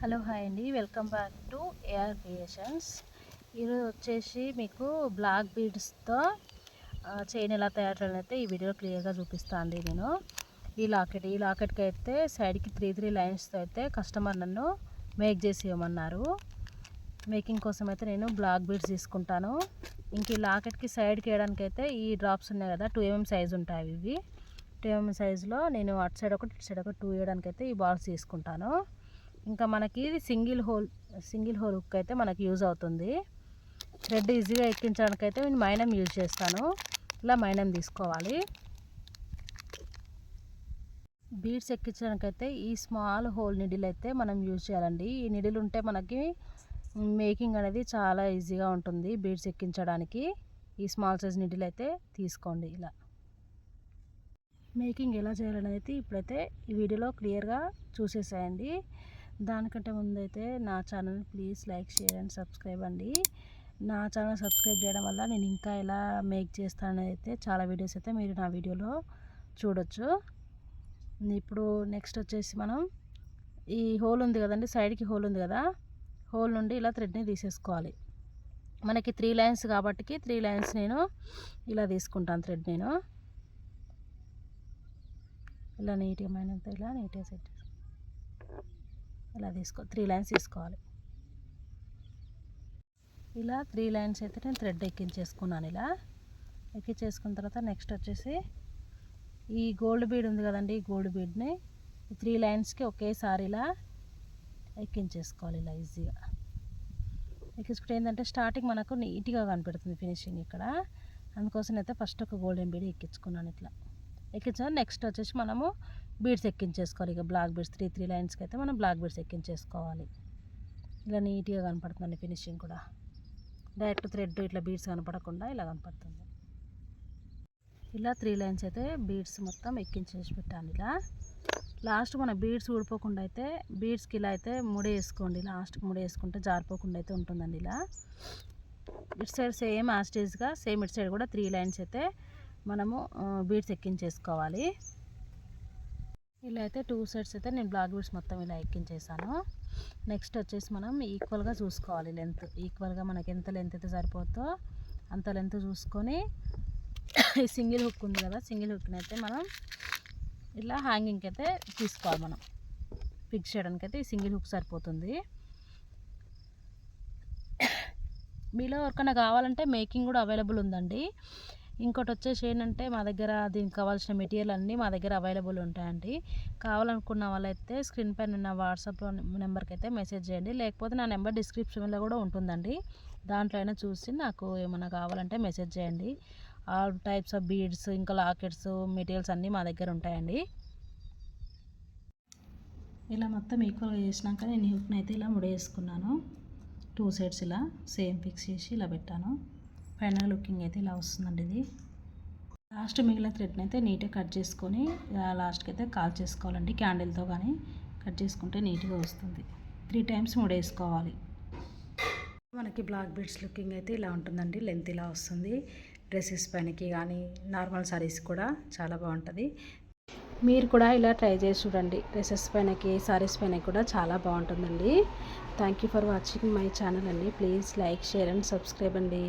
Hello hi అండి. Welcome back to AR creations. ఈరోజు వచ్చేసి మీకు బ్లాక్ బీడ్స్తో చైన్ ఎలా తయారు అయితే ఈ వీడియో క్లియర్గా చూపిస్తాను నేను. ఈ లాకెట్ ఈ లాకెట్కి అయితే సైడ్కి త్రీ త్రీ లైన్స్తో అయితే కస్టమర్ నన్ను మేక్ చేసి ఇవ్వమన్నారు. మేకింగ్ కోసం అయితే నేను బ్లాక్ బీడ్స్ తీసుకుంటాను. ఇంక ఈ లాకెట్కి సైడ్కి వేయడానికి అయితే ఈ డ్రాప్స్ ఉన్నాయి కదా టూ ఎంఎం సైజ్ ఉంటాయి ఇవి. టూ ఎంఎం సైజులో నేను అటు సైడ్ ఒకటి ఇటు సైడ్ ఒకటి టూ వేయడానికి అయితే ఈ బాల్స్ తీసుకుంటాను. ఇంకా మనకి single hole single hole hook అయితే మనకి యూజ్ అవుతుంది. థ్రెడ్ ఈజీగా ఎక్కించడానికి అయితే నేను మైనం యూజ్ చేస్తాను. ఇలా మైనం తీసుకోవాలి. బీడ్స్ ఎక్కించడానికి అయితే ఈ స్మాల్ హోల్ నిడిల్ అయితే మనం యూజ్ చేయాలండి. ఈ నిడిల్ ఉంటే మనకి మేకింగ్ అనేది చాలా ఈజీగా ఉంటుంది బీడ్స్ ఎక్కించడానికి. ఈ స్మాల్ సైజ్ నిడిల్ అయితే తీసుకోండి ఇలా. మేకింగ్ ఎలా చేయాలనేది ఇప్పుడైతే ఈ వీడియోలో క్లియర్గా చూసేసేయండి. దానికంటే ముందైతే నా channel please like share and subscribe అండి. నా ఛానల్ సబ్స్క్రైబ్ చేయడం వల్ల నేను ఇంకా ఎలా మేక్ చేస్తానైతే చాలా వీడియోస్ అయితే మీరు నా వీడియోలో చూడొచ్చు. ఇప్పుడు నెక్స్ట్ వచ్చేసి మనం ఈ హోల్ ఉంది కదండి సైడ్కి హోల్ ఉంది కదా హోల్ నుండి ఇలా థ్రెడ్ని తీసేసుకోవాలి. మనకి త్రీ లైన్స్ కాబట్టి త్రీ లైన్స్ నేను ఇలా తీసుకుంటాను థ్రెడ్ నేను. ఇలా నీట్గా మైనంత ఇలా నీట్గా సెట్ ఇలా తీసుకో త్రీ లైన్స్ తీసుకోవాలి. ఇలా త్రీ లైన్స్ అయితే నేను థ్రెడ్ ఎక్కించేసుకున్నాను ఇలా. ఎక్కించేసుకున్న తర్వాత నెక్స్ట్ వచ్చేసి ఈ గోల్డ్ బీడ్ ఉంది కదండి ఈ గోల్డ్ బీడ్ని ఈ త్రీ లైన్స్కి ఒకేసారి ఇలా ఎక్కించేసుకోవాలి ఇలా ఈజీగా ఎక్కించుకుంటే ఏంటంటే స్టార్టింగ్ మనకు నీట్గా కనిపెడుతుంది ఫినిషింగ్ ఇక్కడ. అందుకోసం అయితే ఫస్ట్ ఒక గోల్డెన్ బీడ్ ఎక్కించుకున్నాను ఇట్లా. ఎక్కించాను నెక్స్ట్ వచ్చేసి మనము బీడ్స్ ఎక్కించేసుకోవాలి. ఇక బ్లాక్ బీడ్స్ త్రీ త్రీ లైన్స్కి అయితే మనం బ్లాక్ బీడ్స్ ఎక్కించేసుకోవాలి. ఇలా నీట్గా కనపడుతుంది ఫినిషింగ్ కూడా. డైరెక్ట్ థ్రెడ్ ఇట్లా బీడ్స్ కనపడకుండా ఇలా కనపడుతుంది. ఇలా త్రీ లైన్స్ అయితే బీడ్స్ మొత్తం ఎక్కించేసి పెట్టాను ఇలా. లాస్ట్ మన బీడ్స్ ఊడిపోకుండా అయితే బీడ్స్కి ఇలా అయితే ముడి వేసుకోండి. లాస్ట్కి ముడి వేసుకుంటే జారిపోకుండా అయితే ఉంటుందండి ఇలా. ఇటు సైడ్ సేమ్ యాస్టేజ్గా సేమ్ ఇటు సైడ్ కూడా త్రీ లైన్స్ అయితే మనము బీడ్స్ ఎక్కించేసుకోవాలి. ఇలా అయితే టూ సైడ్స్ అయితే నేను బ్లాక్ బీడ్స్ మొత్తం ఇలా ఎక్కించేసాను. నెక్స్ట్ వచ్చేసి మనం ఈక్వల్గా చూసుకోవాలి లెంత్. ఈక్వల్గా మనకి ఎంత లెంత్ అయితే సరిపోతుందో అంత లెంత్ చూసుకొని సింగిల్ హుక్ ఉంది కదా సింగిల్ హుక్ని అయితే మనం ఇలా హ్యాంగింగ్కి అయితే తీసుకోవాలి మనం. ఫిక్స్ చేయడానికి అయితే ఈ సింగిల్ హుక్ సరిపోతుంది. మీలో ఎవరికైనా కావాలంటే మేకింగ్ కూడా అవైలబుల్ ఉందండి. ఇంకోటి వచ్చేసి ఏంటంటే మా దగ్గర దీనికి కావాల్సిన మెటీరియల్ అన్నీ మా దగ్గర అవైలబుల్ ఉంటాయండి. కావాలనుకున్న వాళ్ళైతే స్క్రీన్ పైన ఉన్న వాట్సాప్ నెంబర్కి అయితే మెసేజ్ చేయండి. లేకపోతే నా నెంబర్ డిస్క్రిప్షన్లో కూడా ఉంటుందండి. దాంట్లో అయినా చూసి నాకు ఏమైనా కావాలంటే మెసేజ్ చేయండి. ఆల్ టైప్స్ ఆఫ్ బీడ్స్ ఇంకా లాకెట్స్ మెటీరియల్స్ అన్నీ మా దగ్గర ఉంటాయండి. ఇలా మొత్తం ఈక్వల్గా చేసినాక నేను హుక్ని అయితే ఇలా ముడేసుకున్నాను. టూ సైడ్స్ ఇలా సేమ్ ఫిక్స్ చేసి ఇలా పెట్టాను. ఫైనల్ లుకింగ్ అయితే ఇలా వస్తుందండి ఇది. లాస్ట్ మిగిలిన థ్రెడ్ని అయితే నీట్గా కట్ చేసుకొని లాస్ట్కి అయితే కాల్ చేసుకోవాలండి క్యాండిల్తో కానీ. కట్ చేసుకుంటే నీట్గా వస్తుంది. త్రీ టైమ్స్ ముడేసుకోవాలి. మనకి బ్లాక్ బీడ్స్ లుకింగ్ అయితే ఇలా ఉంటుందండి. లెంత్ ఇలా వస్తుంది. డ్రెస్సెస్ పైనకి కానీ నార్మల్ సారీస్ కూడా చాలా బాగుంటుంది. మీరు కూడా ఇలా ట్రై చేసి చూడండి. డ్రెస్సెస్ పైనకి సారీస్ పైన కూడా చాలా బాగుంటుందండి. Thank you for watching my channel అండి. Please like share and subscribe అండి.